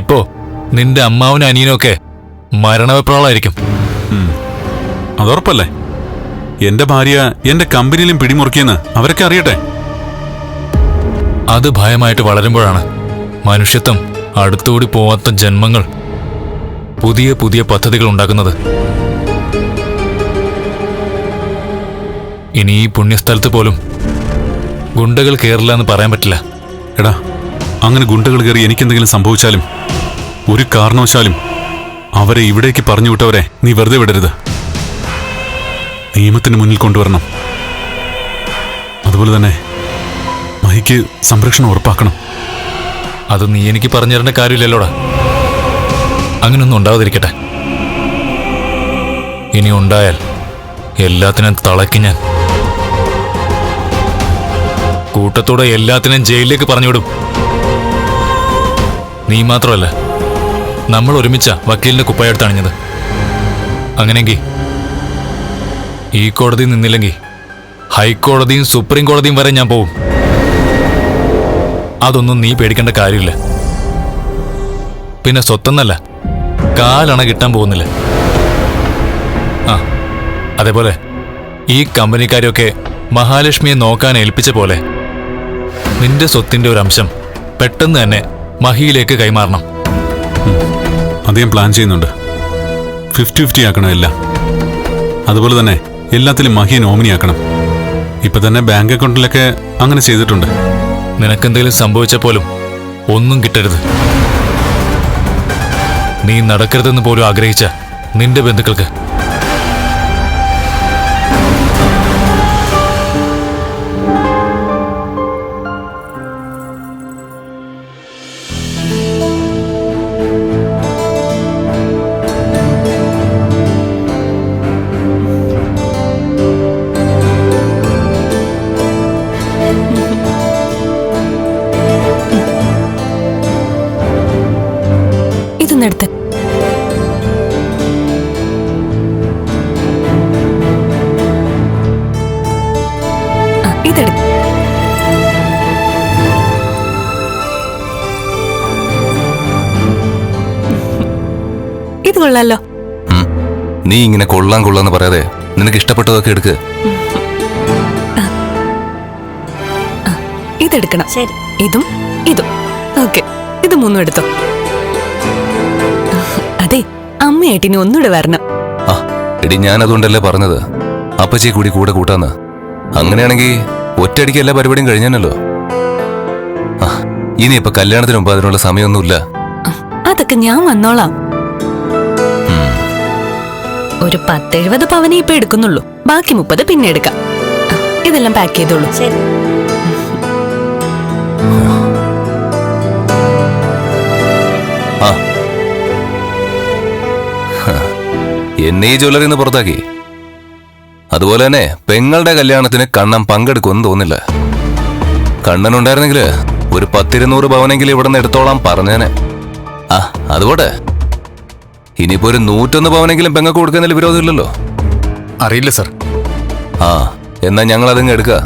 ഇപ്പോ നിന്റെ അമ്മാവനും അനിയനൊക്കെ മരണവെപ്രാളായിരിക്കും. അതുറപ്പല്ലേ എന്റെ ഭാര്യ എന്റെ കമ്പനിയിലും പിടിമുറുക്കിയെന്ന് അവരൊക്കെ അറിയട്ടെ? അത് ഭയമായിട്ട് വളരുമ്പോഴാണ് മനുഷ്യത്വം അടുത്തോടി പോവാത്ത ജന്മങ്ങൾ പുതിയ പുതിയ പദ്ധതികൾ ഉണ്ടാക്കുന്നത്. ഇനി ഈ പുണ്യസ്ഥലത്ത് പോലും ഗുണ്ടകൾ കയറില്ല എന്ന് പറയാൻ പറ്റില്ല. എടാ അങ്ങനെ ഗുണ്ടകൾ കയറി എനിക്കെന്തെങ്കിലും സംഭവിച്ചാലും ഒരു കാരണവശാലും അവരെ ഇവിടേക്ക് പറഞ്ഞു വിട്ടവരെ നീ വെറുതെ വിടരുത്. നിയമത്തിന് മുന്നിൽ കൊണ്ടുവരണം. അതുപോലെ തന്നെ മഹിക്ക് സംരക്ഷണം ഉറപ്പാക്കണം. അത് നീ എനിക്ക് പറഞ്ഞു തരേണ്ട കാര്യമില്ലല്ലോടാ. അങ്ങനൊന്നും ഉണ്ടാവാതിരിക്കട്ടെ. ഇനി ഉണ്ടായാൽ എല്ലാത്തിനും തളയ്ക്കും ഞാൻ. കൂട്ടത്തോടെ എല്ലാത്തിനും ജയിലിലേക്ക് പറഞ്ഞുവിടും നീ മാത്രമല്ല. നമ്മൾ ഒരുമിച്ച വക്കീലിന്റെ കുപ്പായെടുത്ത് അണിഞ്ഞത് അങ്ങനെങ്കിൽ ഈ കോടതി നിന്നില്ലെങ്കിൽ ഹൈക്കോടതിയും സുപ്രീം കോടതിയും വരെ ഞാൻ പോവും. അതൊന്നും നീ പേടിക്കേണ്ട കാര്യമില്ല. പിന്നെ സ്വത്തെന്നല്ല കാലണ കിട്ടാൻ പോകുന്നില്ല. ആ അതേപോലെ ഈ കമ്പനിക്കാരെയൊക്കെ മഹാലക്ഷ്മിയെ നോക്കാൻ ഏൽപ്പിച്ച പോലെ നിന്റെ സ്വത്തിന്റെ ഒരു അംശം പെട്ടെന്ന് തന്നെ മഹിയിലേക്ക് കൈമാറണം. അത് ഞാൻ പ്ലാൻ ചെയ്യുന്നുണ്ട്. ഫിഫ്റ്റി ഫിഫ്റ്റി ആക്കണം എല്ലാം. അതുപോലെ തന്നെ എല്ലാത്തിലും മഹിയെ നോമിനി ആക്കണം. ഇപ്പൊ തന്നെ ബാങ്ക് അക്കൗണ്ടിലൊക്കെ അങ്ങനെ ചെയ്തിട്ടുണ്ട്. നിനക്കെന്തെങ്കിലും സംഭവിച്ച പോലും ഒന്നും കിട്ടരുത്. നീ നടക്കരുതെന്ന് പോലും ആഗ്രഹിച്ച നിന്റെ ബന്ധുക്കൾക്ക് ആ, ഇതെടുക്ക് ഇത് കൊള്ളാലോ. നീ ഇങ്ങനെ കൊള്ളാൻ കൊള്ളാന്ന് പറയാതെ നിനക്ക് ഇഷ്ടപ്പെട്ടതൊക്കെ എടുക്ക്. ഇതെടുക്കണം. ശരി. ഇതും ഇതും. ഓക്കെ ഇത് മൂന്നും എടുത്തോ. ഇനി ഒന്നുകൂടെ വരണം. ആ എടി ഞാൻ അതുകൊണ്ടല്ലേ പറഞ്ഞത്? അപ്പച്ചി കൂടി കൂടെ കൂട്ടാന്ന്. അങ്ങനെയാണെങ്കിൽ ഒറ്റയടിക്ക് എല്ലാ പരിപാടിയും കഴിഞ്ഞാനല്ലോ ആ ഇനിയിപ്പൊ കല്യാണത്തിന് മുമ്പ് അതിനുള്ള സമയമൊന്നുമില്ല. അതൊക്കെ ഞാൻ വന്നോളാം. ഒരു പത്തെഴുപത് പവനെ ഇപ്പൊ എടുക്കുന്നുള്ളൂ. ബാക്കി മുപ്പത് പിന്നെ എടുക്കാം. ഇതെല്ലാം പാക്ക് ചെയ്തോളൂ. ശരി. എന്നെ ഈ ജ്വല്ലറിന്ന് പുറത്താക്കി. അതുപോലെ തന്നെ പെങ്ങളുടെ കല്യാണത്തിന് കണ്ണൻ പങ്കെടുക്കുമെന്ന് തോന്നില്ല. കണ്ണൻ ഉണ്ടായിരുന്നെങ്കിൽ ഒരു പത്തിരുന്നൂറ് പവനെങ്കിലും ഇവിടെ നിന്ന് എടുത്തോളാം പറഞ്ഞേനെ. ആ അതുപോട്ടെ. ഇനിയിപ്പോ ഒരു നൂറ്റൊന്ന് പവനെങ്കിലും പെങ്ങൾക്ക് കൊടുക്കുന്നതിൽ വിരോധമില്ലല്ലോ. അറിയില്ല സർ. ആ എന്നാ ഞങ്ങൾ അതങ്ങ് എടുക്കുക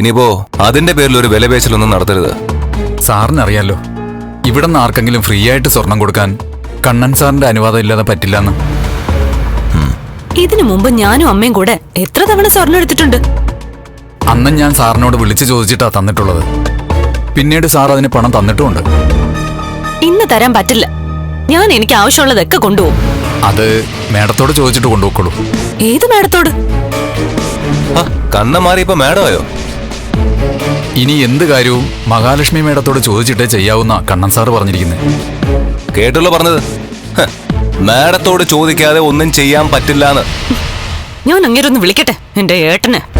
ഇനിയിപ്പോ അതിന്റെ പേരിൽ ഒരു വിലപേശലൊന്നും നടത്തരുത്. സാറിന് അറിയാലോ ഇവിടെ നിന്ന് ആർക്കെങ്കിലും ഫ്രീ ആയിട്ട് സ്വർണം കൊടുക്കാൻ കണ്ണൻ സാറിന്റെ അനുവാദം ഇല്ലാതെ പറ്റില്ലെന്ന്. ഇതിനു മുമ്പ് ഞാനും അമ്മയും കൂടെ എത്ര തവണ സ്വർണം എടുത്തിട്ടുണ്ട്? അന്നും ഞാൻ സാറിനോട് വിളിച്ചു ചോദിച്ചിട്ടാ തന്നിട്ടുള്ളത്. പിന്നീട് സാർ അതിന് പണം തന്നിട്ടുമുണ്ട്. ഇന്ന് തരാൻ പറ്റില്ല. ഞാൻ എനിക്ക് ആവശ്യമുള്ളതൊക്കെ കൊണ്ടുപോകും. അത് മേഡത്തോട് ചോദിച്ചിട്ട് കൊണ്ടുപോയിക്കോളൂ. ഏത് മേടത്തോട് ആ കണ്ണൻ മാറിയപ്പോ മാഡമായോ? ഇനി എന്ത് കാര്യവും മഹാലക്ഷ്മി മേഡത്തോട് ചോദിച്ചിട്ടേ ചെയ്യാവുന്ന കണ്ണൻ സാറ് പറഞ്ഞിരിക്കുന്നത് കേട്ടുള്ള പറഞ്ഞത്. മാഡത്തോട് ചോദിക്കാതെ ഒന്നും ചെയ്യാൻ പറ്റില്ലാന്ന്. ഞാൻ അങ്ങനെ അങ്ങേരൊന്ന് വിളിക്കട്ടെ എന്റെ ഏട്ടന്.